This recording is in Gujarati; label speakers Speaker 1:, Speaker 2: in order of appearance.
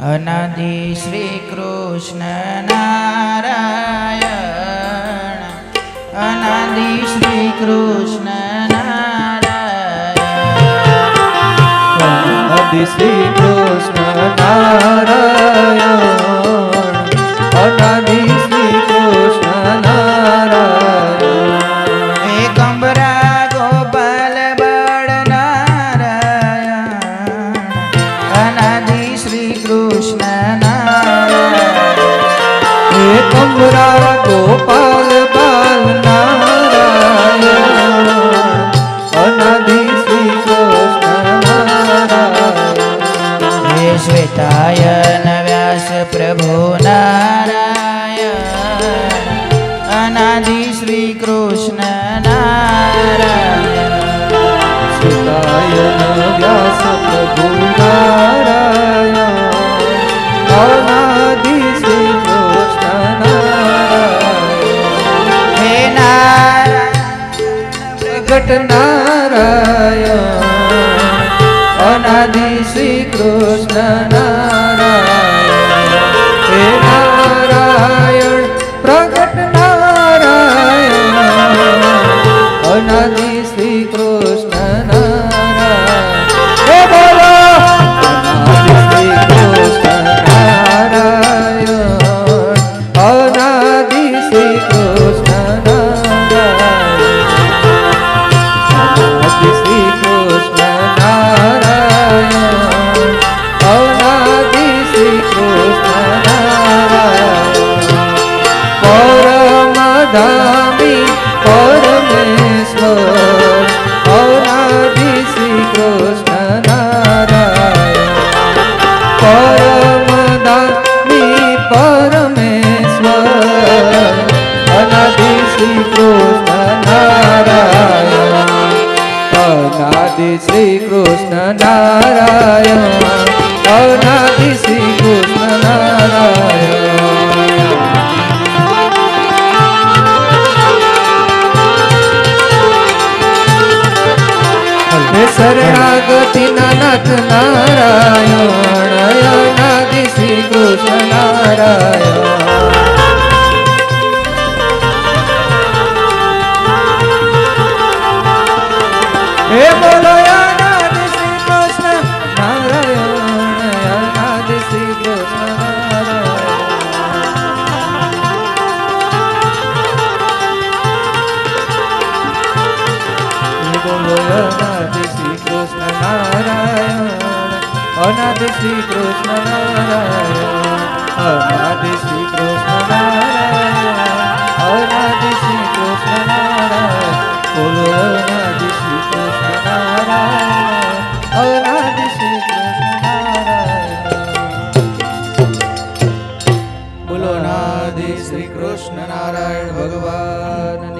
Speaker 1: અનાદિ શ્રી કૃષ્ણ નારાયણ. અનાદિ શ્રી કૃષ્ણ નારાયણ.
Speaker 2: શ્રી કૃષ્ણ નારાયણ. કૃષ્ણ નારાયણ
Speaker 1: એકંબરા ગોપાલ
Speaker 2: બાલ નારાયણ અનાદિ શ્રી કૃષ્ણ નારાયણ
Speaker 1: હે પ્રભુ નારાયણ અનાદિ શ્રી કૃષ્ણ નારાયણ
Speaker 2: અનાદિ શ્રી કૃષ્ણ નારાયણ.
Speaker 1: હે નારાયણ
Speaker 2: પ્રગટ નારાયણ. અનાદિ શ્રી કૃષ્ણ નારાયણ. હે નારાયણ પરમ ધામી પરમેશ્વર અનાદિ શ્રી કૃષ્ણ નારાયણ અનાદિ શ્રી કૃષ્ણ નારાયણ, અનાદિ શ્રી કૃષ્ણ નારાયણ શરણાગતિ નાથ નારાયણ અનાદિ શ્રી કૃષ્ણ નારાયણ. હે બોલો અનાદિ શ્રી કૃષ્ણ અનાદિ શ્રી કૃષ્ણ અનાદિ શ્રી કૃષ્ણ બોલો અનાદિ શ્રી કૃષ્ણ અનાદિ શ્રી કૃષ્ણ બોલો અનાદિ શ્રી કૃષ્ણ નારાયણ ભગવાન